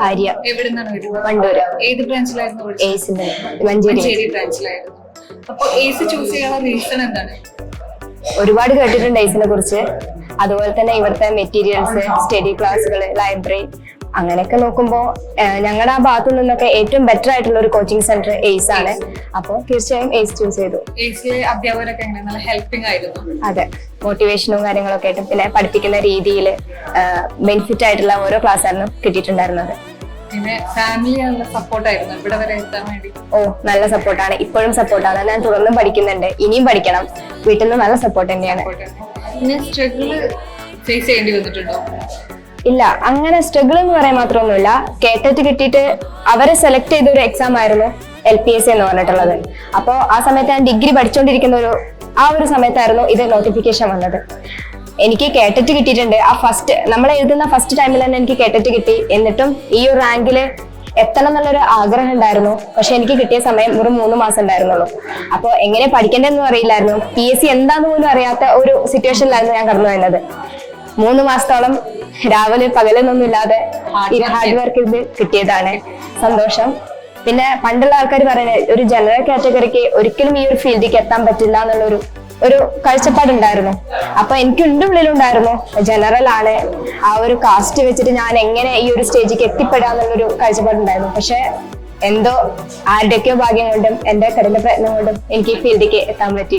ആര്യ. എവിടുന്നാണ് വരുന്നത്? വണ്ടൂര്. ഏത് ബ്രാഞ്ചിലായിരുന്നു മഞ്ചേരി ബ്രാഞ്ചിലായിരുന്നു അപ്പൊ ഏസ് ചൂസ് ചെയ്യാനുള്ള റീസൺ എന്താണ്? ഒരുപാട് കേട്ടിട്ടുണ്ട് ഏസിനെ കുറിച്ച്. അതുപോലെ തന്നെ ഇവിടുത്തെ മെറ്റീരിയൽസ് സ്റ്റഡി ക്ലാസ്സുകൾ ലൈബ്രറി അങ്ങനെയൊക്കെ നോക്കുമ്പോൾ ഞങ്ങളുടെ ആ ഭാഗത്തു നിന്നൊക്കെ ഏറ്റവും ബെറ്റർ ആയിട്ടുള്ള ഒരു കോച്ചിങ് സെന്റർ എയ്സ് ആണ്. അപ്പോൾ തീർച്ചയായും എയ്സ് ചൂസ് ചെയ്തു. അധ്യാപകരൊക്കെ നല്ല ഹെൽപ്പിംഗ് ആയിരുന്നു. അതെ. മോട്ടിവേഷനും കാര്യങ്ങളൊക്കെ ആയിട്ടും പിന്നെ പഠിപ്പിക്കുന്ന രീതിയിൽ ബെനിഫിറ്റ് ആയിട്ടുള്ള ഓരോ ക്ലാസ് ആയിരുന്നു കിട്ടിയിട്ടുണ്ടായിരുന്നത്. ഓ നല്ല സപ്പോർട്ടാണ് ഇപ്പോഴും സപ്പോർട്ടാണ് ഞാൻ തുടർന്നും പഠിക്കുന്നുണ്ട്. ഇനിയും പഠിക്കണം. വീട്ടിൽ നിന്ന് നല്ല സപ്പോർട്ട് തന്നെയാണ്. സ്ട്രഗിൾ ഫേസ് ചെയ്യേണ്ടി വന്നിട്ടുണ്ടോ? ഇല്ല അങ്ങനെ സ്ട്രഗിൾ എന്ന് പറയാൻ മാത്രമൊന്നുമില്ല. കേട്ടറ്റ് കിട്ടിയിട്ട് അവരെ സെലക്ട് ചെയ്ത ഒരു എക്സാം ആയിരുന്നു എൽ പി എസ് എന്ന് പറഞ്ഞിട്ടുള്ളത്. അപ്പോൾ ആ സമയത്ത് ഞാൻ ഡിഗ്രി പഠിച്ചുകൊണ്ടിരിക്കുന്ന ഒരു ആ ഒരു സമയത്തായിരുന്നു ഇത് നോട്ടിഫിക്കേഷൻ വന്നത്. എനിക്ക് കേട്ടറ്റ് കിട്ടിയിട്ടുണ്ട്. ആ ഫസ്റ്റ് നമ്മൾ എഴുതുന്ന ഫസ്റ്റ് ടൈമിൽ തന്നെ എനിക്ക് കേട്ടറ്റ് കിട്ടി. എന്നിട്ടും ഈ ഒരു റാങ്കിൽ എത്തണം എന്നുള്ളൊരു ആഗ്രഹം ഉണ്ടായിരുന്നു. പക്ഷെ എനിക്ക് കിട്ടിയ സമയം ഒരു മൂന്ന് മാസം ഉണ്ടായിരുന്നുള്ളൂ. അപ്പോൾ എങ്ങനെ പഠിക്കേണ്ടതെന്നും അറിയില്ലായിരുന്നു. പി എസ് സി എന്താന്ന് പോലും അറിയാത്ത ഒരു സിറ്റുവേഷനിലായിരുന്നു ഞാൻ കടന്നു വരുന്നത് മൂന്ന് മാസത്തോളം രാവിലെ പകലൊന്നും ഇല്ലാതെ ഹാർഡ് വർക്ക് ചെയ്ത് കിട്ടിയതാണ് സന്തോഷം. പിന്നെ പണ്ടുള്ള ആൾക്കാർ പറയുന്നത് ഒരു ജനറൽ കാറ്റഗറിക്ക് ഒരിക്കലും ഈ ഒരു ഫീൽഡിലേക്ക് എത്താൻ പറ്റില്ല എന്നുള്ളൊരു ഒരു കാഴ്ചപ്പാടുണ്ടായിരുന്നു. അപ്പൊ എനിക്ക് എന്റെ ഉള്ളിലുണ്ടായിരുന്നു ജനറൽ ആണ്. ആ ഒരു കാസ്റ്റ് വെച്ചിട്ട് ഞാൻ എങ്ങനെ ഈ ഒരു സ്റ്റേജിലേക്ക് എത്തിപ്പെടാന്നുള്ളൊരു കാഴ്ചപ്പാടുണ്ടായിരുന്നു. പക്ഷെ എന്തോ ആരുടെയൊക്കെയോ ഭാഗ്യം കൊണ്ടും എന്റെ കഠിന പ്രയത്നം കൊണ്ടും എനിക്ക് ഈ ഫീൽഡിലേക്ക് എത്താൻ പറ്റി.